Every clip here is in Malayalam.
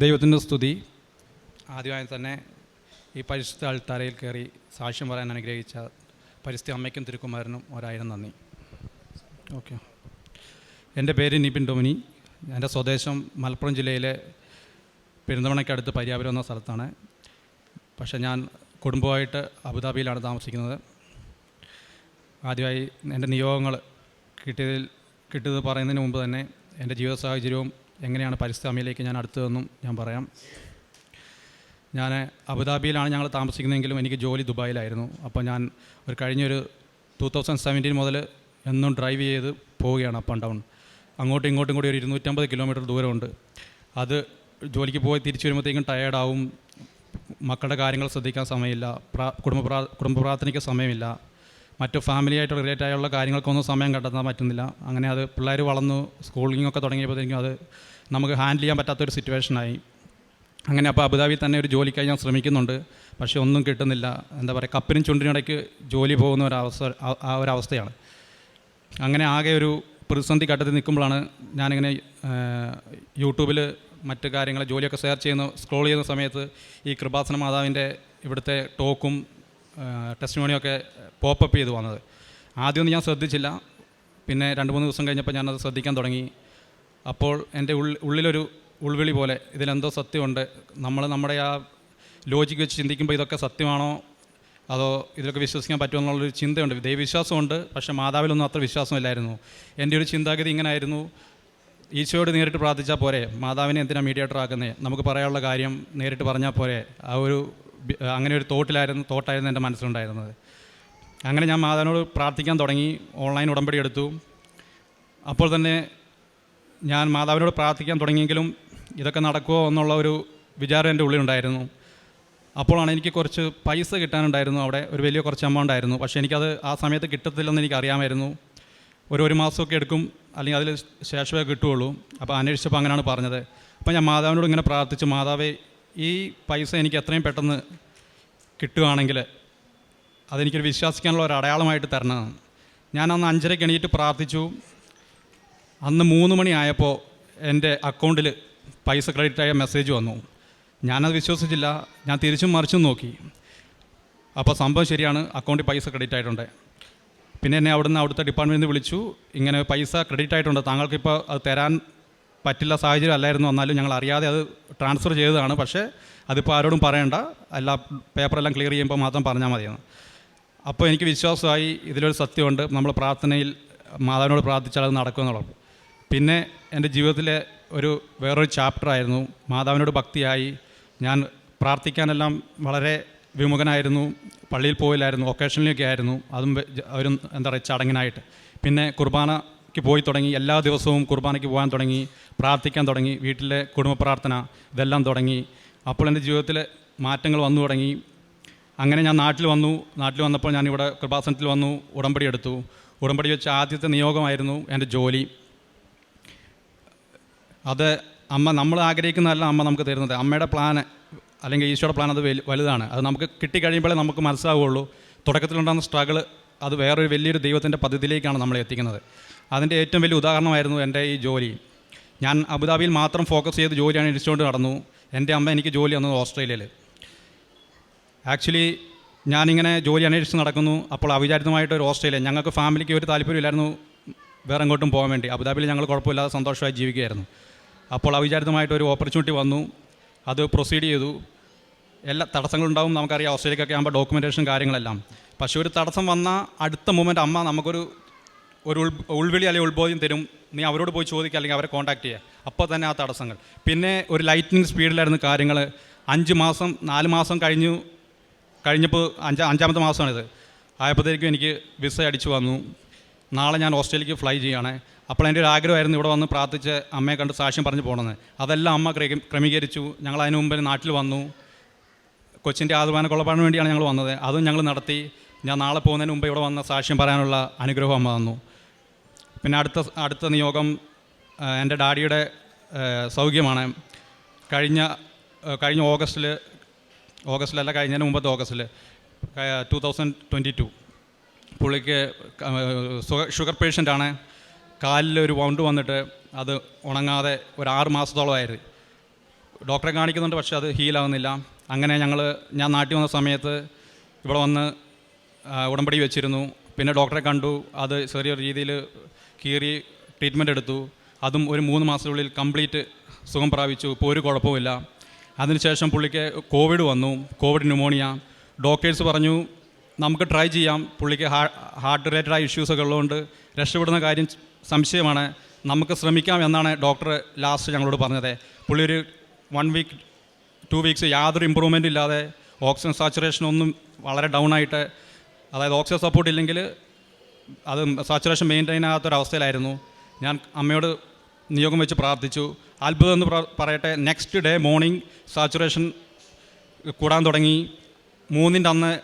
ദൈവത്തിന്റെ സ്തുതി. ആദ്യമായി തന്നെ ഈ പരിശുദ്ധ അൾത്താരയിൽ കയറി സാക്ഷ്യം പറയാൻ അനുഗ്രഹിച്ച പരിസ്ഥിതി അമ്മയ്ക്കും തിരുക്കുമാരനും ഒരായിരം നന്ദി. ഓക്കെ. എന്റെ പേര് നിപിൻ ഡൊമിനി. എന്റെ സ്വദേശം മലപ്പുറം ജില്ലയിലെ പെരുന്തമണയ്ക്കടുത്ത് പര്യാപുരം എന്ന സ്ഥലത്താണ്. പക്ഷേ ഞാൻ കുടുംബമായിട്ട് അബുദാബിയിലാണ് താമസിക്കുന്നത്. ആദ്യമായി എന്റെ നിയോഗങ്ങൾ കിട്ടിയതിൽ കിട്ടിയത് പറയുന്നതിന് മുമ്പ് തന്നെ എന്റെ ജീവിത സാഹചര്യവും എങ്ങനെയാണ് പരിസ്ഥിതിയിലേക്ക് ഞാൻ അടുത്തതെന്നും ഞാൻ പറയാം. ഞാൻ അബുദാബിയിലാണ് ഞങ്ങൾ താമസിക്കുന്നതെങ്കിലും എനിക്ക് ജോലി ദുബായിലായിരുന്നു. അപ്പോൾ ഞാൻ ഒരു കഴിഞ്ഞൊരു ടു തൗസൻഡ് സെവന്റീൻ മുതൽ എന്നും ഡ്രൈവ് ചെയ്ത് പോവുകയാണ് അപ്പ് ആൻഡ് ഡൗൺ അങ്ങോട്ടും ഇങ്ങോട്ടും കൂടി ഒരു ഇരുന്നൂറ്റമ്പത് കിലോമീറ്റർ ദൂരമുണ്ട്. അത് ജോലിക്ക് പോയി തിരിച്ചു വരുമ്പോഴത്തേക്കും ടയേർഡാവും മക്കളുടെ കാര്യങ്ങൾ ശ്രദ്ധിക്കാൻ സമയമില്ല. കുടുംബ പ്രാ കുടുംബ പ്രാർത്ഥനയ്ക്ക് സമയമില്ല. മറ്റു ഫാമിലിയായിട്ട് റിലേറ്റ് ആയുള്ള കാര്യങ്ങൾക്കൊന്നും സമയം കണ്ടെത്താൻ പറ്റുന്നില്ല. അങ്ങനെ അത് പിള്ളേർ വളർന്നു സ്കൂളിങ്ങൊക്കെ തുടങ്ങിയപ്പോഴത്തേക്കും അത് നമുക്ക് ഹാൻഡിൽ ചെയ്യാൻ പറ്റാത്തൊരു സിറ്റുവേഷനായി അങ്ങനെ അപ്പോൾ അബുദാബിയിൽ തന്നെ ഒരു ജോലിക്കായി ഞാൻ ശ്രമിക്കുന്നുണ്ട്. പക്ഷേ ഒന്നും കിട്ടുന്നില്ല. എന്താ പറയുക കപ്പിനും ചുണ്ടിനും ഇടയ്ക്ക് ജോലി പോകുന്ന ഒരു അവസ്ഥ ആ- ഒരു അവസ്ഥയാണ്. അങ്ങനെ ആകെ ഒരു പ്രതിസന്ധി ഘട്ടത്തിൽ നിൽക്കുമ്പോഴാണ് ഞാനിങ്ങനെ യൂട്യൂബിൽ മറ്റ് കാര്യങ്ങൾ ജോലിയൊക്കെ സെർച്ച് ചെയ്യുന്ന സ്ക്രോൾ ചെയ്യുന്ന സമയത്ത് ഈ കൃപാസന മാതാവിന്റെ ഇവിടുത്തെ ടോക്കും ടെസ്റ്റിമോണിയൊക്കെ പോപ്പപ്പ് ചെയ്ത് വന്നത്. ആദ്യമൊന്നും ഞാൻ ശ്രദ്ധിച്ചില്ല. പിന്നെ രണ്ട് മൂന്ന് ദിവസം കഴിഞ്ഞപ്പോൾ ഞാനത് ശ്രദ്ധിക്കാൻ തുടങ്ങി. അപ്പോൾ എന്റെ ഉള്ളിലൊരു ഉൾവിളി പോലെ ഇതിലെന്തോ സത്യമുണ്ട്. നമ്മൾ നമ്മുടെ ആ ലോജിക്ക് വെച്ച് ചിന്തിക്കുമ്പോൾ ഇതൊക്കെ സത്യമാണോ? അതോ ഇതിലൊക്കെ വിശ്വസിക്കാൻ പറ്റുമോ എന്നുള്ളൊരു ചിന്തയുണ്ട്. ദൈവവിശ്വാസമുണ്ട് പക്ഷേ മാതാവിലൊന്നും അത്ര വിശ്വാസമില്ലായിരുന്നു. എന്റെ ഒരു ചിന്താഗതി ഇങ്ങനെ ആയിരുന്നു ഈശോയോട് നേരിട്ട് പ്രാർത്ഥിച്ചാൽ പോരെ. മാതാവിനെ എന്തിനാണ് മീഡിയേറ്റർ ആക്കുന്നത് നമുക്ക് പറയാനുള്ള കാര്യം നേരിട്ട് പറഞ്ഞാൽ പോരെ. ആ ഒരു അങ്ങനെ ഒരു തോട്ടിലായിരുന്നു തോട്ടായിരുന്നു എന്റെ മനസ്സിലുണ്ടായിരുന്നത്. അങ്ങനെ ഞാൻ മാതാവിനോട് പ്രാർത്ഥിക്കാൻ തുടങ്ങി. ഓൺലൈൻ ഉടമ്പടി എടുത്തു. അപ്പോൾ തന്നെ ഞാൻ മാതാവിനോട് പ്രാർത്ഥിക്കാൻ തുടങ്ങിയെങ്കിലും ഇതൊക്കെ നടക്കുമോ എന്നുള്ള ഒരു വിചാരം എന്റെ ഉള്ളിലുണ്ടായിരുന്നു. അപ്പോഴാണ് എനിക്ക് കുറച്ച് പൈസ കിട്ടാനുണ്ടായിരുന്നു. അവിടെ ഒരു വലിയ കുറച്ച് എമൗണ്ട് ആയിരുന്നു. പക്ഷേ എനിക്കത് ആ സമയത്ത് കിട്ടത്തില്ലെന്ന് എനിക്ക് അറിയാമായിരുന്നു. ഒരു ഒരു മാസമൊക്കെ എടുക്കും. അല്ലെങ്കിൽ അതിൽ ശേഷമേ കിട്ടുകയുള്ളൂ. അപ്പോൾ അന്വേഷിച്ചപ്പോൾ അങ്ങനെയാണ് പറഞ്ഞത്. അപ്പോൾ ഞാൻ മാതാവിനോട് ഇങ്ങനെ പ്രാർത്ഥിച്ചു. മാതാവേ ഈ പൈസ എനിക്ക് എത്രയും പെട്ടെന്ന് കിട്ടുകയാണെങ്കിൽ അതെനിക്കൊരു വിശ്വസിക്കാനുള്ള ഒരു അടയാളമായിട്ട് തരണം. ഞാൻ അഞ്ചരയ്ക്ക് എണീറ്റ് പ്രാർത്ഥിച്ചു. അന്ന് മൂന്ന് മണിയായപ്പോൾ എന്റെ അക്കൗണ്ടിൽ പൈസ ക്രെഡിറ്റ് ആയ മെസ്സേജ് വന്നു. ഞാനത് വിശ്വസിച്ചില്ല. ഞാൻ തിരിച്ചും മറിച്ചും നോക്കി. അപ്പോൾ സംഭവം ശരിയാണ്. അക്കൗണ്ടിൽ പൈസ ക്രെഡിറ്റ് ആയിട്ടുണ്ട്. പിന്നെ എന്നെ അവിടുന്ന് അവിടുത്തെ ഡിപ്പാർട്ട്മെന്റിൽ വിളിച്ചു. ഇങ്ങനെ പൈസ ക്രെഡിറ്റ് ആയിട്ടുണ്ട്. താങ്കൾക്കിപ്പോൾ അത് തരാൻ പറ്റില്ല സാഹചര്യം അല്ലായിരുന്നു. എന്നാലും ഞങ്ങൾ അറിയാതെ അത് ട്രാൻസ്ഫർ ചെയ്തതാണ്. പക്ഷേ അതിപ്പോൾ ആരോടും പറയണ്ട. എല്ലാ പേപ്പറെല്ലാം ക്ലിയർ ചെയ്യുമ്പോൾ മാത്രം പറഞ്ഞാൽ മതിയെന്ന്. അപ്പോൾ എനിക്ക് വിശ്വാസമായി ഇതിലൊരു സത്യമുണ്ട്. നമ്മൾ പ്രാർത്ഥനയിൽ മാതാവിനോട് പ്രാർത്ഥിച്ചാൽ അത് നടക്കുമെന്നുള്ളത്. പിന്നെ എന്റെ ജീവിതത്തിലെ ഒരു വേറൊരു ചാപ്റ്ററായിരുന്നു. മാതാവിനോട് ഭക്തിയായി. ഞാൻ പ്രാർത്ഥിക്കാനെല്ലാം വളരെ വിമുഖനായിരുന്നു. പള്ളിയിൽ പോയില്ലായിരുന്നു. ഒക്കേഷനിലൊക്കെ ആയിരുന്നു. അതും ഒരു എന്താ പറയുക ചടങ്ങിനായിട്ട്. പിന്നെ കുർബാനയ്ക്ക് പോയി തുടങ്ങി. എല്ലാ ദിവസവും കുർബാനയ്ക്ക് പോകാൻ തുടങ്ങി. പ്രാർത്ഥിക്കാൻ തുടങ്ങി. വീട്ടിലെ കുടുംബ പ്രാർത്ഥന ഇതെല്ലാം തുടങ്ങി. അപ്പോൾ എന്റെ ജീവിതത്തിൽ മാറ്റങ്ങൾ വന്നു തുടങ്ങി. അങ്ങനെ ഞാൻ നാട്ടിൽ വന്നു. നാട്ടിൽ വന്നപ്പോൾ ഞാൻ ഇവിടെ കൃപാസനത്തിൽ വന്നു. ഉടമ്പടി എടുത്തു. ഉടമ്പടി വെച്ച ആദ്യത്തെ നിയോഗമായിരുന്നു എന്റെ ജോലി. അത് അമ്മ നമ്മൾ ആഗ്രഹിക്കുന്നതല്ല അമ്മ നമുക്ക് തരുന്നത്. അമ്മയുടെ പ്ലാന് അല്ലെങ്കിൽ ഈശോയുടെ പ്ലാൻ അത് വലുതാണ്. അത് നമുക്ക് കിട്ടിക്കഴിയുമ്പോഴേ നമുക്ക് മനസ്സിലാവുകയുള്ളൂ. തുടക്കത്തിലുണ്ടാകുന്ന സ്ട്രഗിൾ അത് വേറൊരു വലിയൊരു ദൈവത്തിന്റെ പദ്ധതിയിലേക്കാണ് നമ്മളെ എത്തിക്കുന്നത്. അതിന്റെ ഏറ്റവും വലിയ ഉദാഹരണമായിരുന്നു എന്റെ ഈ ജോലി. ഞാൻ അബുദാബിയിൽ മാത്രം ഫോക്കസ് ചെയ്ത് ജോലിയാണ് ഇടിച്ചുകൊണ്ട് നടന്നു. എന്റെ അമ്മ എനിക്ക് ജോലി തന്നത് ഓസ്ട്രേലിയയിൽ. ആക്ച്വലി ഞാനിങ്ങനെ ജോലി അന്വേഷിച്ച് നടക്കുന്നു. അപ്പോൾ അവിചാരിതമായിട്ട് ഒരു ഓസ്ട്രേലിയ ഞങ്ങൾക്ക് ഫാമിലിക്ക് ഒരു താല്പര്യമില്ലായിരുന്നു വേറെ എങ്ങോട്ടും പോകാൻ വേണ്ടി. അബുദാബിയിൽ ഞങ്ങൾ കുഴപ്പമില്ലാതെ സന്തോഷമായി ജീവിക്കുകയായിരുന്നു. അപ്പോൾ അവിചാരിതമായിട്ട് ഒരു ഓപ്പർച്യൂണിറ്റി വന്നു. അത് പ്രൊസീഡ് ചെയ്തു. എല്ലാ തടസ്സങ്ങളുണ്ടാവും നമുക്കറിയാം. ഓസ്ട്രേലിയക്കൊക്കെ ആകുമ്പോൾ ഡോക്യുമെന്റേഷൻ കാര്യങ്ങളെല്ലാം. പക്ഷേ ഒരു തടസ്സം വന്ന അടുത്ത മൂമെന്റ് അമ്മ നമുക്കൊരു ഒരു ഉൾ ഉൾവിളി അല്ലെങ്കിൽ ഉത്ബോധം തരും. നീ അവരോട് പോയി ചോദിക്കുക അല്ലെങ്കിൽ അവരെ കോൺടാക്ട് ചെയ്യുക അപ്പോൾ തന്നെ ആ തടസ്സങ്ങൾ. പിന്നെ ഒരു ലൈറ്റിനിങ് സ്പീഡിലായിരുന്നു കാര്യങ്ങൾ. അഞ്ച് മാസം നാല് മാസം കഴിഞ്ഞു കഴിഞ്ഞപ്പോൾ അഞ്ചാ അഞ്ചാമത്തെ മാസമാണിത്. ആയപ്പോഴത്തേക്കും എനിക്ക് വിസ അടിച്ചു വന്നു. നാളെ ഞാൻ ഓസ്ട്രേലിയക്ക് ഫ്ലൈ ചെയ്യുകയാണ്. അപ്പോൾ എന്റെ ഒരു ആഗ്രഹമായിരുന്നു ഇവിടെ വന്ന് പ്രാർത്ഥിച്ച് അമ്മയെ കണ്ട് സാക്ഷ്യം പറഞ്ഞു പോകണമെന്ന്. അതെല്ലാം അമ്മ ക്രമീ- ക്രമീകരിച്ചു. ഞങ്ങൾ അതിന് മുമ്പ് നാട്ടിൽ വന്നു. കൊച്ചിന്റെ ആദ്യമാന കൊള്ളപ്പാടിന് വേണ്ടിയാണ് ഞങ്ങൾ വന്നത്. അതും ഞങ്ങൾ നടത്തി. ഞാൻ നാളെ പോകുന്നതിന് മുമ്പ് ഇവിടെ വന്ന സാക്ഷ്യം പറയാനുള്ള അനുഗ്രഹം അമ്മ തന്നു. പിന്നെ അടുത്ത അടുത്ത നിയോഗം എന്റെ ഡാഡിയുടെ സൗഖ്യമാണ്. കഴിഞ്ഞ കഴിഞ്ഞ ഓഗസ്റ്റിൽ ഓഗസ്റ്റിലല്ല കഴിഞ്ഞതിന് മുമ്പത്തെ ഓഗസ്റ്റിൽ ടു തൗസൻഡ് ട്വന്റി ടു. പുള്ളിക്ക് ഷുഗർ പേഷ്യന്റാണ്. കാലിൽ ഒരു വൗണ്ട് വന്നിട്ട് അത് ഉണങ്ങാതെ ഒരു ആറ് മാസത്തോളമായിരുന്നു ഡോക്ടറെ കാണിക്കുന്നുണ്ട് പക്ഷെ അത് ഹീലാവുന്നില്ല അങ്ങനെ ഞങ്ങൾ ഞാൻ നാട്ടിൽ വന്ന സമയത്ത് ഇവിടെ വന്ന് ഉടമ്പടി വെച്ചിരുന്നു. പിന്നെ ഡോക്ടറെ കണ്ടു അത് ചെറിയൊരു രീതിയിൽ കീറി ട്രീറ്റ്മെന്റ് എടുത്തു. അതും ഒരു മൂന്ന് മാസത്തിനുള്ളിൽ കംപ്ലീറ്റ് സുഖം പ്രാപിച്ചു ഇപ്പോൾ ഒരു കുഴപ്പമില്ല അതിനുശേഷം പുള്ളിക്ക് കോവിഡ് വന്നു കോവിഡ് ന്യൂമോണിയ ഡോക്ടേഴ്സ് പറഞ്ഞു നമുക്ക് ട്രൈ ചെയ്യാം. പുള്ളിക്ക് ഹാർട്ട് ഹാർട്ട് റിലേറ്റഡായ ഇഷ്യൂസൊക്കെ ഉള്ളതുകൊണ്ട് രക്ഷപ്പെടുന്ന കാര്യം സംശയമാണ്. നമുക്ക് ശ്രമിക്കാം എന്നാണ് ഡോക്ടർ ലാസ്റ്റ് ഞങ്ങളോട് പറഞ്ഞത്. പുള്ളി ഒരു വൺ വീക്ക് ടു വീക്സ് യാതൊരു ഇമ്പ്രൂവ്മെന്റ് ഇല്ലാതെ ഓക്സിജൻ സാച്ചുറേഷൻ ഒന്നും വളരെ ഡൗൺ ആയിട്ട് അതായത് ഓക്സിജൻ സപ്പോർട്ട് ഇല്ലെങ്കിൽ അത് സാച്ചുറേഷൻ മെയിന്റെയിൻ ആകാത്തൊരവസ്ഥയിലായിരുന്നു. ഞാൻ അമ്മയോട് നിയോഗം വെച്ച് പ്രാർത്ഥിച്ചു. അത്ഭുതം എന്ന് പറയട്ടെ നെക്സ്റ്റ് ഡേ മോർണിംഗ് സാച്ചുറേഷൻ കൂടാൻ തുടങ്ങി. മൂന്നിന്റെ അന്ന്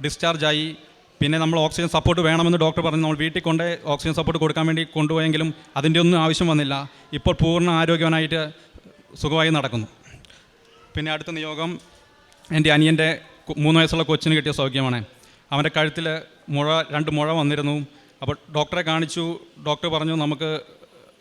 ഡിസ്ചാർജായി പിന്നെ നമ്മൾ ഓക്സിജൻ സപ്പോർട്ട് വേണമെന്ന് ഡോക്ടർ പറഞ്ഞു. നമ്മൾ വീട്ടിൽ കൊണ്ട് ഓക്സിജൻ സപ്പോർട്ട് കൊടുക്കാൻ വേണ്ടി കൊണ്ടുപോയെങ്കിലും അതിന്റെ ഒന്നും ആവശ്യം വന്നില്ല. ഇപ്പോൾ പൂർണ ആരോഗ്യവാനായിട്ട് സുഖമായി നടക്കുന്നു. പിന്നെ അടുത്ത നിയോഗം എന്റെ അനിയന്റെ മൂന്ന് വയസ്സുള്ള കൊച്ചിന് കിട്ടിയ സൗഖ്യമാണ്. അവന്റെ കഴുത്തിൽ മുഴ രണ്ട് മുഴ വന്നിരുന്നു. അപ്പോൾ ഡോക്ടറെ കാണിച്ചു. ഡോക്ടർ പറഞ്ഞു നമുക്ക്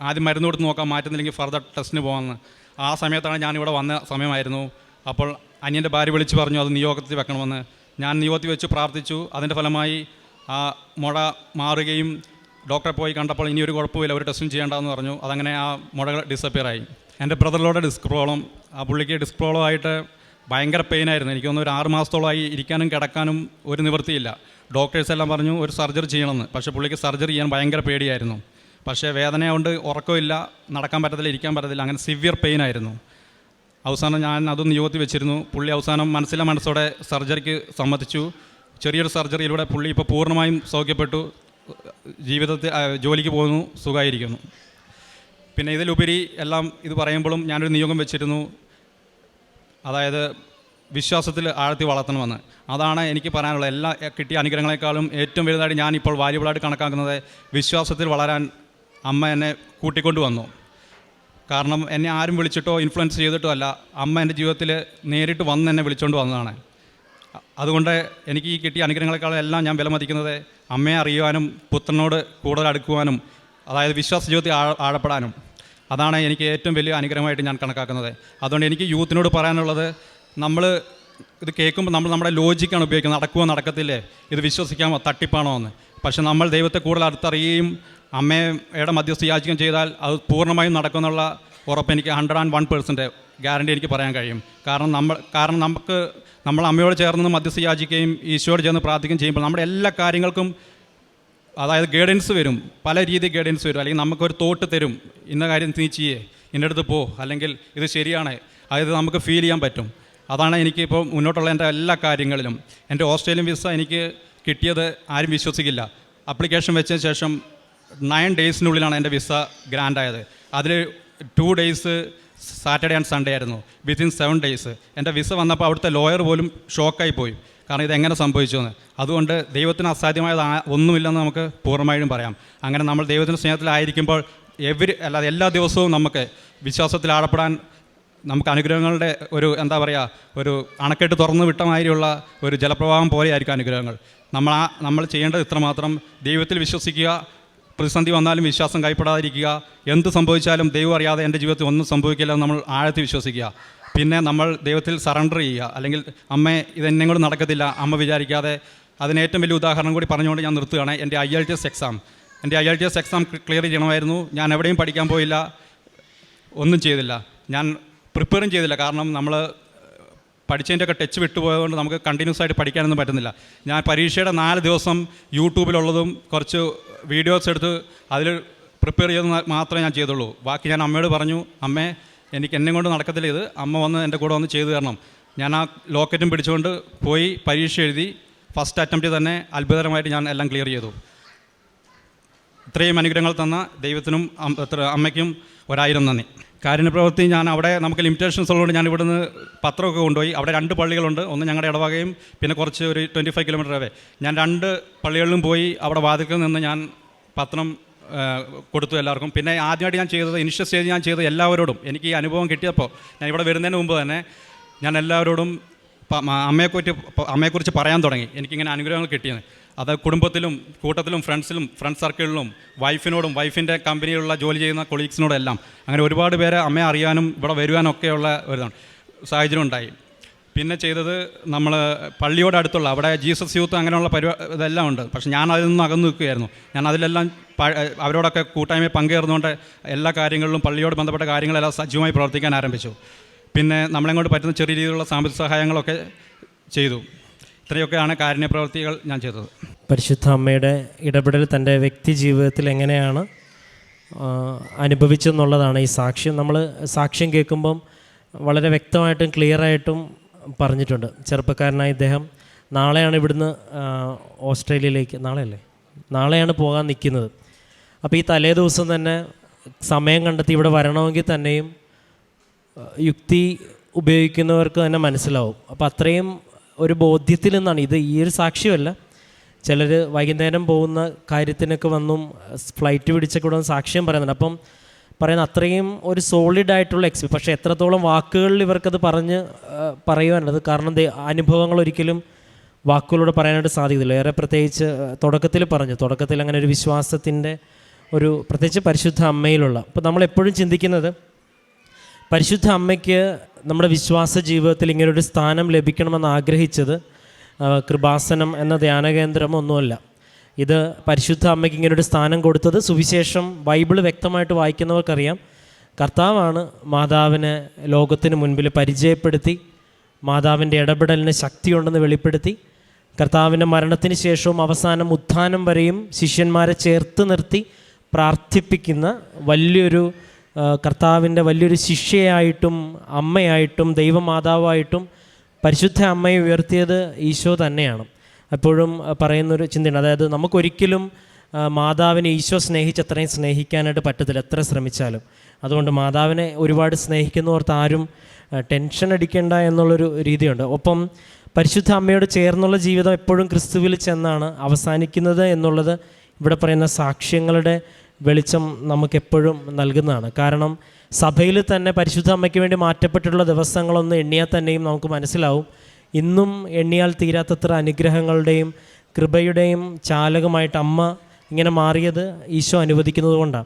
ആദ്യം മരുന്ന് കൊടുത്ത് നോക്കാം. മാറ്റുന്നില്ലെങ്കിൽ ഫർദർ ടെസ്റ്റിന് പോകാമെന്ന്. ആ സമയത്താണ് ഞാനിവിടെ വന്ന സമയമായിരുന്നു. അപ്പോൾ അനിയന്റെ ഭാര്യ വിളിച്ച് പറഞ്ഞു അത് നിയോഗത്തിൽ വെക്കണമെന്ന്. ഞാൻ നിയോഗത്തിൽ വെച്ച് പ്രാർത്ഥിച്ചു. അതിന്റെ ഫലമായി ആ മുഴ മാറുകയും ഡോക്ടറെ പോയി കണ്ടപ്പോൾ ഇനി ഒരു കുഴപ്പമില്ല ഒരു ടെസ്റ്റും ചെയ്യേണ്ടെന്ന് പറഞ്ഞു. അതങ്ങനെ ആ മുഴകൾ ഡിസപ്പിയർ ആയി. എന്റെ ബ്രദറിലൂടെ ഡിസ്ക് പ്രോബ്ലം ആ പുള്ളിക്ക് ഡിസ്ക് പ്രോബ്ലം ആയിട്ട് ഭയങ്കര പെയിനായിരുന്നു എനിക്ക് തോന്നുന്നു ഒരു ആറ് മാസത്തോളമായി ഇരിക്കാനും കിടക്കാനും ഒരു നിവൃത്തിയില്ല. ഡോക്ടേഴ്സ് എല്ലാം പറഞ്ഞു ഒരു സർജറി ചെയ്യണമെന്ന്. പക്ഷേ പുള്ളിക്ക് സർജറി ചെയ്യാൻ ഭയങ്കര പേടിയായിരുന്നു. പക്ഷേ വേദന കൊണ്ട് ഉറക്കമില്ല നടക്കാൻ പറ്റത്തില്ല ഇരിക്കാൻ പറ്റത്തില്ല അങ്ങനെ സിവിയർ പെയിൻ ആയിരുന്നു. അവസാനം ഞാൻ അതും നിയോഗത്തിൽ വെച്ചിരുന്നു. പുള്ളി അവസാനം മനസ്സിലെ മനസ്സോടെ സർജറിക്ക് സമ്മതിച്ചു. ചെറിയൊരു സർജറിയിലൂടെ പുള്ളി ഇപ്പോൾ പൂർണമായും സൗഖ്യപ്പെട്ടു. ജീവിതത്തിൽ ജോലിക്ക് പോകുന്നു. സുഖമായിരിക്കുന്നു. പിന്നെ ഇതിലുപരി എല്ലാം ഇത് പറയുമ്പോഴും ഞാനൊരു നിയോഗം വെച്ചിരുന്നു. അതായത് വിശ്വാസത്തിൽ ആഴത്തി വളർത്തണമെന്ന്. അതാണ് എനിക്ക് പറയാനുള്ളത്. എല്ലാ കിട്ടിയ അനുഗ്രഹങ്ങളെക്കാളും ഏറ്റവും വലുതായിട്ട് ഞാനിപ്പോൾ വാല്യുബിളായിട്ട് കണക്കാക്കുന്നത് വിശ്വാസത്തിൽ വളരാൻ അമ്മ എന്നെ കൂട്ടിക്കൊണ്ടു വന്നു കാരണം എന്നെ ആരും വിളിച്ചിട്ടോ ഇൻഫ്ലുവൻസ് ചെയ്തിട്ടോ അല്ല. അമ്മ എന്റെ ജീവിതത്തിൽ നേരിട്ട് വന്ന് എന്നെ വിളിച്ചുകൊണ്ട് വന്നതാണ്. അതുകൊണ്ട് എനിക്ക് ഈ കിട്ടിയ അനുഗ്രഹങ്ങളെക്കാളും എല്ലാം ഞാൻ വിലമതിക്കുന്നത് അമ്മയെ അറിയുവാനും പുത്രനോട് കൂടുതൽ അടുക്കുവാനും അതായത് വിശ്വാസ ജീവിതത്തിൽ ആഴ ആഴപ്പെടാനും. അതാണ് എനിക്ക് ഏറ്റവും വലിയ അനുഗ്രഹമായിട്ട് ഞാൻ കണക്കാക്കുന്നത്. അതുകൊണ്ട് എനിക്ക് യൂത്തിനോട് പറയാനുള്ളത് നമ്മൾ ഇത് കേൾക്കുമ്പോൾ നമ്മൾ നമ്മുടെ ലോജിക്കാണ് ഉപയോഗിക്കുന്നത്. നടക്കുമോ നടക്കത്തില്ലേ? ഇത് വിശ്വസിക്കാമോ? തട്ടിപ്പാണോ എന്ന്. പക്ഷെ നമ്മൾ ദൈവത്തെ കൂടുതൽ അടുത്തറിയുകയും അമ്മയുടെ മധ്യസ്ഥ യാചിക്കുകയും ചെയ്താൽ അത് പൂർണമായും നടക്കുമെന്നുള്ള ഉറപ്പ് എനിക്ക് hundred and one percent guarantee എനിക്ക് പറയാൻ കഴിയും. കാരണം നമ്മൾ കാരണം നമുക്ക് നമ്മൾ അമ്മയോട് ചേർന്ന് മധ്യസ്ഥ യാചിക്കുകയും ഈശോയോട് ചേർന്ന് പ്രാർത്ഥിക്കുകയും ചെയ്യുമ്പോൾ നമ്മുടെ എല്ലാ കാര്യങ്ങൾക്കും അതായത് ഗൈഡൻസ് വരും. പല രീതി ഗൈഡൻസ് വരും. അല്ലെങ്കിൽ നമുക്കൊരു തോട്ട് തരും. ഇന്ന കാര്യം നീ ചെയ്യേ. ഇന്ന അടുത്ത് പോ. അല്ലെങ്കിൽ ഇത് ശരിയാണ്. അതായത് നമുക്ക് ഫീൽ ചെയ്യാൻ പറ്റും. അതാണ് എനിക്കിപ്പോൾ മുന്നോട്ടുള്ള എന്റെ എല്ലാ കാര്യങ്ങളിലും. എന്റെ ഓസ്ട്രേലിയൻ വിസ എനിക്ക് കിട്ടിയത് ആരും വിശ്വസിക്കില്ല. അപ്ലിക്കേഷൻ വെച്ചതിന് ശേഷം നയൻ ഡേയ്സിനുള്ളിലാണ് എന്റെ വിസ ഗ്രാൻഡ് ആയത് അതിൽ two days Saturday and Sunday ആയിരുന്നു. വിത്തിൻ സെവൻ ഡേയ്സ് എന്റെ വിസ വന്നപ്പോൾ അവിടുത്തെ ലോയർ പോലും ഷോക്കായി പോയി. കാരണം ഇതെങ്ങനെ സംഭവിച്ചു എന്ന് അതുകൊണ്ട് ദൈവത്തിന് അസാധ്യമായത് ഒന്നുമില്ലെന്ന് നമുക്ക് പൂർണമായും പറയാം. അങ്ങനെ നമ്മൾ ദൈവത്തിന്റെ സ്നേഹത്തിലായിരിക്കുമ്പോൾ എവരി അല്ലാതെ എല്ലാ ദിവസവും നമുക്ക് വിശ്വാസത്തിൽ ആഴപ്പെടാൻ നമുക്ക് അനുഗ്രഹങ്ങളുടെ ഒരു എന്താ പറയുക ഒരു അണക്കെട്ട് തുറന്നു വിട്ട മാതിരിയുള്ള ഒരു ജലപ്രവാഹം പോലെയായിരിക്കും അനുഗ്രഹങ്ങൾ. നമ്മൾ ആ നമ്മൾ ചെയ്യേണ്ടത് ഇത്രമാത്രം. ദൈവത്തിൽ വിശ്വസിക്കുക. പ്രതിസന്ധി വന്നാലും വിശ്വാസം കൈപ്പെടാതിരിക്കുക. എന്ത് സംഭവിച്ചാലും ദൈവം അറിയാതെ എന്റെ ജീവിതത്തിൽ ഒന്നും സംഭവിക്കില്ല നമ്മൾ ആഴത്തിൽ വിശ്വസിക്കുക. പിന്നെ നമ്മൾ ദൈവത്തിൽ സറണ്ടർ ചെയ്യുക. അല്ലെങ്കിൽ അമ്മ ഇതെന്നെ കൊണ്ട് നടക്കത്തില്ല. അമ്മ വിചാരിക്കാതെ. അതിന് ഏറ്റവും വലിയ ഉദാഹരണം കൂടി പറഞ്ഞുകൊണ്ട് ഞാൻ നിർത്തുകയാണ്. എന്റെ I L T S exam എന്റെ I L T S exam clear ചെയ്യണമായിരുന്നു. ഞാൻ എവിടെയും പഠിക്കാൻ പോയില്ല. ഒന്നും ചെയ്തില്ല. ഞാൻ പ്രിപ്പയറും ചെയ്തില്ല. കാരണം നമ്മൾ പഠിച്ചതിന്റെ ഒക്കെ ടച്ച് വിട്ടുപോയതുകൊണ്ട് നമുക്ക് കണ്ടിന്യൂസ് ആയിട്ട് പഠിക്കാനൊന്നും പറ്റുന്നില്ല. ഞാൻ പരീക്ഷയുടെ നാല് ദിവസം യൂട്യൂബിലുള്ളതും കുറച്ച് വീഡിയോസ് എടുത്ത് അതിൽ പ്രിപ്പയർ ചെയ്ത് മാത്രമേ ഞാൻ ചെയ്തുള്ളൂ. ബാക്കി ഞാൻ അമ്മയോട് പറഞ്ഞു അമ്മേ എനിക്ക് എന്നെ കൊണ്ട് നടക്കത്തില്ല ഇത്. അമ്മ വന്ന് എന്റെ കൂടെ വന്ന് ചെയ്തു തരണം. ഞാൻ ആ ലോക്കറ്റും പിടിച്ചുകൊണ്ട് പോയി പരീക്ഷ എഴുതി ഫസ്റ്റ് അറ്റംപ്റ്റ് തന്നെ അത്ഭുതകരമായിട്ട് ഞാൻ എല്ലാം ക്ലിയർ ചെയ്തു. ഇത്രയും അനുഗ്രഹങ്ങൾ തന്ന ദൈവത്തിനും അമ്മയ്ക്കും ഒരായിരം നന്ദി. കാരുണ്യപ്രവൃത്തി ഞാൻ അവിടെ നമുക്ക് ലിമിറ്റേഷൻസ് ഉള്ളതുകൊണ്ട് ഞാൻ ഇവിടുന്ന് പത്രമൊക്കെ കൊണ്ടുപോയി. അവിടെ രണ്ട് പള്ളികളുണ്ട്. ഒന്ന് ഞങ്ങളുടെ ഇടവകയും പിന്നെ കുറച്ച് ഒരു ട്വന്റി ഫൈവ് കിലോമീറ്റർ അവേ ഞാൻ രണ്ട് പള്ളികളിലും പോയി അവിടെ വാതിൽക്കൽ നിന്ന് ഞാൻ പത്രം കൊടുത്തു എല്ലാവർക്കും. പിന്നെ ആദ്യമായിട്ട് ഞാൻ ചെയ്തത് ഇനിഷ്യൽ സ്റ്റേജ് ഞാൻ ചെയ്തത് എല്ലാവരോടും. എനിക്ക് ഈ അനുഭവം കിട്ടിയപ്പോൾ ഞാൻ ഇവിടെ വരുന്നതിന് മുമ്പ് തന്നെ ഞാൻ എല്ലാവരോടും അമ്മയെക്കുറിച്ച് അമ്മയെക്കുറിച്ച് പറയാൻ തുടങ്ങി. എനിക്കിങ്ങനെ അനുഗ്രഹങ്ങൾ കിട്ടിയത് അത് കുടുംബത്തിലും കൂട്ടത്തിലും ഫ്രണ്ട്സിലും ഫ്രണ്ട് സർക്കിളിലും വൈഫിനോടും വൈഫിന്റെ കമ്പനിയിലുള്ള ജോലി ചെയ്യുന്ന കൊളീഗ്സിനോടും എല്ലാം അങ്ങനെ ഒരുപാട് പേരെ അമ്മയെ അറിയാനും ഇവിടെ വരുവാനും ഒക്കെയുള്ള ഒരു സാഹചര്യം ഉണ്ടായി. പിന്നെ ചെയ്തത് നമ്മൾ പള്ളിയോട് അടുത്തുള്ള അവിടെ ജീസസ് യൂത്ത് അങ്ങനെയുള്ള പരിപാ ഇതെല്ലാം ഉണ്ട്. പക്ഷേ ഞാൻ അതിൽ നിന്ന് അകന്നു നിൽക്കുകയായിരുന്നു. ഞാൻ അതിലെല്ലാം അവരോടൊക്കെ കൂട്ടായ്മ പങ്കുചേർന്നുകൊണ്ട് എല്ലാ കാര്യങ്ങളിലും പള്ളിയോട് ബന്ധപ്പെട്ട കാര്യങ്ങളെല്ലാം സജീവമായി പ്രവർത്തിക്കാൻ ആരംഭിച്ചു. പിന്നെ നമ്മളെങ്ങോട്ട് പറ്റുന്ന ചെറിയ രീതിയിലുള്ള സാമ്പത്തിക സഹായങ്ങളൊക്കെ ചെയ്തു. ഇത്രയൊക്കെയാണ് കാരുണ്യ പ്രവൃത്തികൾ ഞാൻ ചെയ്തത്. പരിശുദ്ധ അമ്മയുടെ ഇടപെടൽ തന്റെ വ്യക്തി ജീവിതത്തിൽ എങ്ങനെയാണ് അനുഭവിച്ചെന്നുള്ളതാണ് ഈ സാക്ഷ്യം. നമ്മൾ സാക്ഷ്യം കേൾക്കുമ്പം വളരെ വ്യക്തമായിട്ടും ക്ലിയറായിട്ടും പറഞ്ഞിട്ടുണ്ട്. ചെറുപ്പക്കാരനായ ഇദ്ദേഹം നാളെയാണ് ഇവിടുന്ന് ഓസ്ട്രേലിയയിലേക്ക് നാളെയല്ലേ? നാളെയാണ് പോകാൻ നിൽക്കുന്നത്. അപ്പോൾ ഈ തലേ ദിവസം തന്നെ സമയം കണ്ടെത്തി ഇവിടെ വരണമെങ്കിൽ തന്നെയും യുക്തി ഉപയോഗിക്കുന്നവർക്ക് തന്നെ മനസ്സിലാവും. അപ്പോൾ അത്രയും ഒരു ബോധ്യത്തിൽ നിന്നാണ്. ഇത് ഈ ഒരു സാക്ഷ്യമല്ല. ചിലർ വൈകുന്നേരം പോകുന്ന കാര്യത്തിനൊക്കെ വന്നും ഫ്ലൈറ്റ് പിടിച്ചൊക്കെ സാക്ഷ്യം പറയുന്നുണ്ട്. അപ്പം പറയുന്ന അത്രയും ഒരു സോളിഡ് ആയിട്ടുള്ള എക്സ്പീരിയൻസ് പക്ഷേ എത്രത്തോളം വാക്കുകളിൽ ഇവർക്കത് പറഞ്ഞ് പറയുവാനുള്ളത് കാരണം അനുഭവങ്ങൾ ഒരിക്കലും വാക്കുകളിലൂടെ പറയാനായിട്ട് സാധിക്കില്ല ഏറെ പ്രത്യേകിച്ച് തുടക്കത്തിൽ പറഞ്ഞു. തുടക്കത്തിൽ അങ്ങനെ ഒരു വിശ്വാസത്തിന്റെ ഒരു പ്രത്യേകിച്ച് പരിശുദ്ധ അമ്മയിലുള്ള. അപ്പോൾ നമ്മളെപ്പോഴും ചിന്തിക്കുന്നത് പരിശുദ്ധ അമ്മയ്ക്ക് നമ്മുടെ വിശ്വാസ ജീവിതത്തിൽ ഇങ്ങനൊരു സ്ഥാനം ലഭിക്കണമെന്ന് ആഗ്രഹിച്ചത് കൃപാസനം എന്ന ധ്യാനകേന്ദ്രം ഒന്നുമല്ല. ഇത് പരിശുദ്ധ അമ്മയ്ക്ക് ഇങ്ങനൊരു സ്ഥാനം കൊടുത്തത്. സുവിശേഷം ബൈബിൾ വ്യക്തമായിട്ട് വായിക്കുന്നവർക്കറിയാം. കർത്താവാണ് മാതാവിനെ ലോകത്തിന് മുൻപിൽ പരിചയപ്പെടുത്തി മാതാവിന്റെ ഇടപെടലിന് ശക്തിയുണ്ടെന്ന് വെളിപ്പെടുത്തി കർത്താവിന്റെ മരണത്തിന് ശേഷവും അവസാനം ഉത്ഥാനം വരെയും ശിഷ്യന്മാരെ ചേർത്ത് നിർത്തി പ്രാർത്ഥിപ്പിക്കുന്ന വലിയൊരു കർത്താവിന്റെ വലിയൊരു ശിഷ്യയായിട്ടും അമ്മയായിട്ടും ദൈവമാതാവായിട്ടും പരിശുദ്ധ അമ്മയെ ഉയർത്തിയത് ഈശോ തന്നെയാണ്. എപ്പോഴും പറയുന്നൊരു ചിന്തയാണ് അതായത് നമുക്കൊരിക്കലും മാതാവിനെ ഈശോ സ്നേഹിച്ചത്രയും സ്നേഹിക്കാനായിട്ട് പറ്റത്തില്ല എത്ര ശ്രമിച്ചാലും. അതുകൊണ്ട് മാതാവിനെ ഒരുപാട് സ്നേഹിക്കുന്നവർക്ക് ആരും ടെൻഷൻ അടിക്കേണ്ട എന്നുള്ളൊരു രീതിയുണ്ട്. ഒപ്പം പരിശുദ്ധ അമ്മയോട് ചേർന്നുള്ള ജീവിതം എപ്പോഴും ക്രിസ്തുവിൽ ചെന്നാണ് അവസാനിക്കുന്നത് എന്നുള്ളത് ഇവിടെ പറയുന്ന സാക്ഷ്യങ്ങളുടെ വെളിച്ചം നമുക്കെപ്പോഴും നൽകുന്നതാണ്. കാരണം സഭയിൽ തന്നെ പരിശുദ്ധ അമ്മയ്ക്ക് വേണ്ടി മാറ്റപ്പെട്ടിട്ടുള്ള ദിവസങ്ങളൊന്നും എണ്ണിയാൽ തന്നെയും നമുക്ക് മനസ്സിലാവും. ഇന്നും എണ്ണിയാൽ തീരാത്തത്ര അനുഗ്രഹങ്ങളുടെയും കൃപയുടെയും ചാലകമായിട്ട് അമ്മ ഇങ്ങനെ മാറിയത് ഈശോ അനുവദിക്കുന്നത് കൊണ്ടാണ്.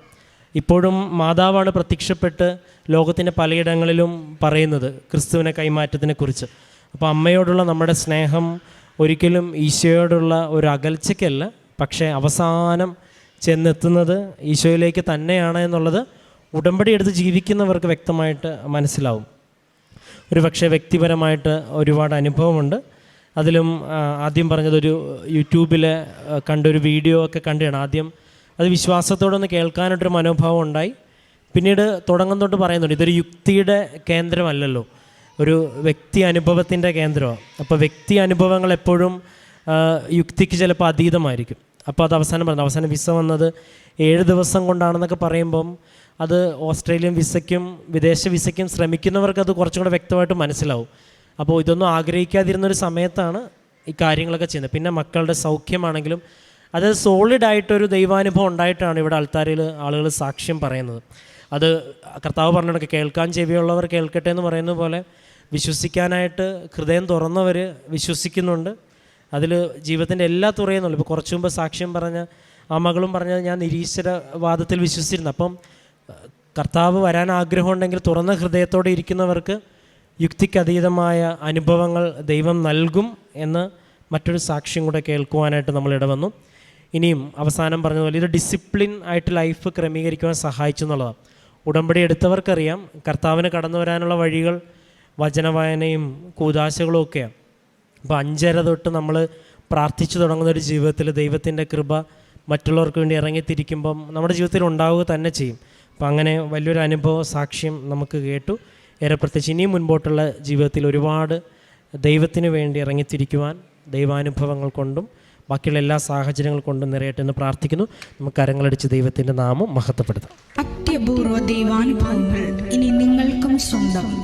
ഇപ്പോഴും മാതാവാണ് പ്രത്യക്ഷപ്പെട്ട് ലോകത്തിന്റെ പലയിടങ്ങളിലും പറയുന്നത് ക്രിസ്തുവിനെ കൈമാറ്റത്തിനെക്കുറിച്ച്. അപ്പോൾ അമ്മയോടുള്ള നമ്മുടെ സ്നേഹം ഒരിക്കലും ഈശോയോടുള്ള ഒരു അകൽച്ചയ്ക്കല്ല. പക്ഷേ അവസാനം ചെന്നെത്തുന്നത് ഈശോയിലേക്ക് തന്നെയാണ് എന്നുള്ളത് ഉടമ്പടി എടുത്ത് ജീവിക്കുന്നവർക്ക് വ്യക്തമായിട്ട് മനസ്സിലാവും. ഒരു പക്ഷേ വ്യക്തിപരമായിട്ട് ഒരുപാട് അനുഭവമുണ്ട്. അതിലും ആദ്യം പറഞ്ഞതൊരു യൂട്യൂബിൽ ആ, കണ്ടൊരു വീഡിയോ ഒക്കെ കണ്ടാണ് ആദ്യം അത് വിശ്വാസത്തോടെ ഒന്ന് കേൾക്കാനായിട്ടൊരു മനോഭാവം ഉണ്ടായി. പിന്നീട് തുടങ്ങും തൊട്ട് പറയുന്നുണ്ട് ഇതൊരു യുക്തിയുടെ കേന്ദ്രമല്ലല്ലോ. ഒരു വ്യക്തി അനുഭവത്തിന്റെ കേന്ദ്രമാണ്. അപ്പോൾ വ്യക്തി അനുഭവങ്ങൾ എപ്പോഴും യുക്തിക്ക് ചിലപ്പോൾ അതീതമായിരിക്കും. അപ്പോൾ അത് അവസാനം പറഞ്ഞു. അവസാനം വിസ വന്നത് ഏഴ് ദിവസം കൊണ്ടാണെന്നൊക്കെ പറയുമ്പം അത് ഓസ്ട്രേലിയൻ വിസയ്ക്കും വിദേശ വിസയ്ക്കും ശ്രമിക്കുന്നവർക്ക് അത് കുറച്ചും കൂടെ വ്യക്തമായിട്ട് മനസ്സിലാവും. അപ്പോൾ ഇതൊന്നും ആഗ്രഹിക്കാതിരുന്നൊരു സമയത്താണ് ഈ കാര്യങ്ങളൊക്കെ ചെയ്യുന്നത്. പിന്നെ മക്കളുടെ സൗഖ്യമാണെങ്കിലും അത് സോളിഡ് ആയിട്ടൊരു ദൈവാനുഭവം ഉണ്ടായിട്ടാണ് ഇവിടെ ആൾക്കാരിൽ ആളുകൾ സാക്ഷ്യം പറയുന്നത്. അത് കർത്താവ് പറഞ്ഞിടക്ക് കേൾക്കാൻ ചെവിയുള്ളവർ കേൾക്കട്ടെ എന്ന് പറയുന്ന പോലെ വിശ്വസിക്കാനായിട്ട് ഹൃദയം തുറന്നവർ വിശ്വസിക്കുന്നുണ്ട്. അതിൽ ജീവിതത്തിന്റെ എല്ലാ തുറയെന്നുള്ളൂ ഇപ്പോൾ കുറച്ചു മുമ്പ് സാക്ഷ്യം പറഞ്ഞ ആ മകളും പറഞ്ഞത് ഞാൻ നിരീശ്വരവാദത്തിൽ വിശ്വസിച്ചിരുന്നു. അപ്പം കർത്താവ് വരാൻ ആഗ്രഹമുണ്ടെങ്കിൽ തുറന്ന ഹൃദയത്തോടെ ഇരിക്കുന്നവർക്ക് യുക്തിക്കതീതമായ അനുഭവങ്ങൾ ദൈവം നൽകും എന്ന് മറ്റൊരു സാക്ഷ്യം കൂടെ കേൾക്കുവാനായിട്ട് നമ്മൾ ഇടവന്നു ഇനിയും അവസാനം പറഞ്ഞതുപോലെ ഇത് ഡിസിപ്ലിൻ ആയിട്ട് ലൈഫ് ക്രമീകരിക്കുവാൻ സഹായിച്ചു എന്നുള്ളതാണ്. ഉടമ്പടി എടുത്തവർക്കറിയാം കർത്താവിന് കടന്നു വരാനുള്ള വഴികൾ വചനവായനയും കൂതാശകളും ഒക്കെയാണ്. അപ്പോൾ അഞ്ചര തൊട്ട് നമ്മൾ പ്രാർത്ഥിച്ചു തുടങ്ങുന്ന ഒരു ജീവിതത്തിൽ ദൈവത്തിന്റെ കൃപ മറ്റുള്ളവർക്ക് വേണ്ടി ഇറങ്ങിത്തിരിക്കുമ്പം നമ്മുടെ ജീവിതത്തിൽ ഉണ്ടാവുക തന്നെ ചെയ്യും. അപ്പോൾ അങ്ങനെ വലിയൊരു അനുഭവ സാക്ഷ്യം നമുക്ക് കേട്ടു. ഏറെ പ്രത്യേകിച്ച് ഇനിയും മുൻപോട്ടുള്ള ജീവിതത്തിൽ ഒരുപാട് ദൈവത്തിന് വേണ്ടി ഇറങ്ങിത്തിരിക്കുവാൻ ദൈവാനുഭവങ്ങൾ കൊണ്ടും ബാക്കിയുള്ള എല്ലാ സാഹചര്യങ്ങൾ കൊണ്ടും നിറയട്ടെ എന്ന് പ്രാർത്ഥിക്കുന്നു. നമുക്ക് കരങ്ങളടിച്ച് ദൈവത്തിന്റെ നാമം മഹത്വപ്പെടുത്താം. അത്യപൂർവ ദൈവാനുഭവങ്ങൾ ഇനി നിങ്ങൾക്കും സ്വന്തം.